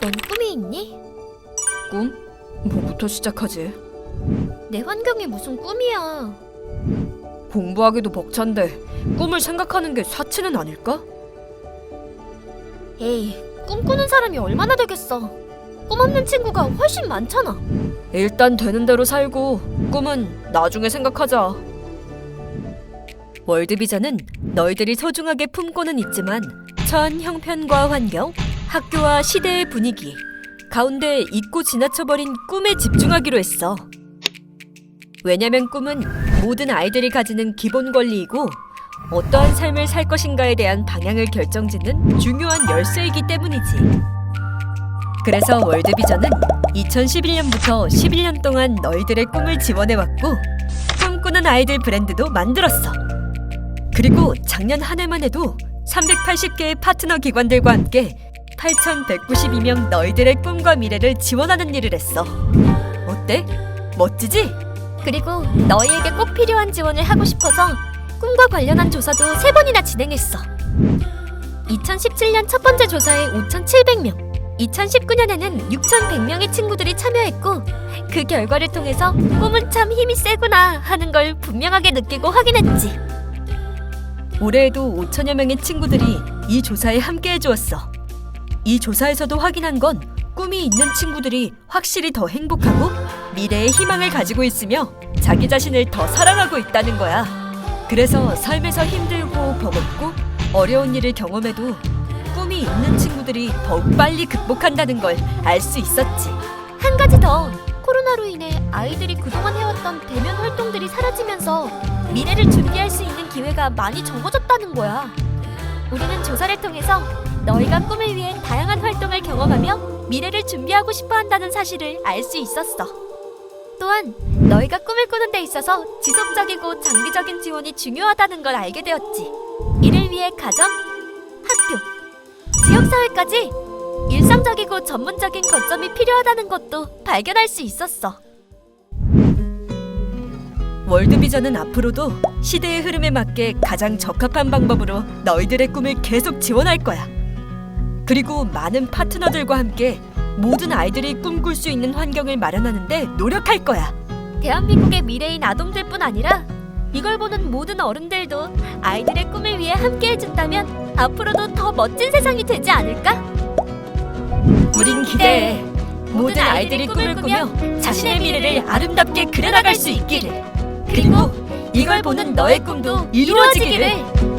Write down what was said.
넌 꿈이 있니? 꿈? 뭐부터 시작하지? 내 환경이 무슨 꿈이야. 공부하기도 벅찬데 꿈을 생각하는 게 사치는 아닐까? 에이, 꿈꾸는 사람이 얼마나 되겠어. 꿈 없는 친구가 훨씬 많잖아. 일단 되는 대로 살고 꿈은 나중에 생각하자. 월드비전은 너희들이 소중하게 품고는 있지만 처한 형편과 환경, 학교와 시대의 분위기 가운데 잊고 지나쳐버린 꿈에 집중하기로 했어. 왜냐면 꿈은 모든 아이들이 가지는 기본 권리이고 어떠한 삶을 살 것인가에 대한 방향을 결정짓는 중요한 열쇠이기 때문이지. 그래서 월드비전은 2011년부터 11년 동안 너희들의 꿈을 지원해왔고 꿈꾸는 아이들 브랜드도 만들었어. 그리고 작년 한 해만 해도 380개의 파트너 기관들과 함께 8,192명 너희들의 꿈과 미래를 지원하는 일을 했어. 어때? 멋지지? 그리고 너희에게 꼭 필요한 지원을 하고 싶어서 꿈과 관련한 조사도 세 번이나 진행했어. 2017년 첫 번째 조사에 5,700명, 2019년에는 6,100명의 친구들이 참여했고 그 결과를 통해서 꿈은 참 힘이 세구나 하는 걸 분명하게 느끼고 확인했지. 올해에도 5천여 명의 친구들이 이 조사에 함께 해 주었어. 이 조사에서도 확인한 건 꿈이 있는 친구들이 확실히 더 행복하고 미래의 희망을 가지고 있으며 자기 자신을 더 사랑하고 있다는 거야. 그래서 삶에서 힘들고 버겁고 어려운 일을 경험해도 꿈이 있는 친구들이 더욱 빨리 극복한다는 걸 알 수 있었지. 한 가지 더 코로나로 인해 아이들이 그동안 해왔던 대면 활동들이 사라지면서 미래를 준비할 수 있는 기회가 많이 적어졌다는 거야. 우리는 조사를 통해서 너희가 꿈을 위해 다양한 활동을 경험하며 미래를 준비하고 싶어 한다는 사실을 알 수 있었어. 또한 너희가 꿈을 꾸는 데 있어서 지속적이고 장기적인 지원이 중요하다는 걸 알게 되었지. 이를 위해 가정, 학교, 지역사회까지 일상적이고 전문적인 거점이 필요하다는 것도 발견할 수 있었어. 월드비전은 앞으로도 시대의 흐름에 맞게 가장 적합한 방법으로 너희들의 꿈을 계속 지원할 거야. 그리고 많은 파트너들과 함께 모든 아이들이 꿈꿀 수 있는 환경을 마련하는데 노력할 거야. 대한민국의 미래인 아동들뿐 아니라 이걸 보는 모든 어른들도 아이들의 꿈을 위해 함께 해준다면 앞으로도 더 멋진 세상이 되지 않을까? 우린 기대해. 모든 아이들이 꿈을 꾸며 자신의 미래를 아름답게 그려나갈 수 있기를. 그리고 이걸 보는 너의 꿈도 이루어지기를.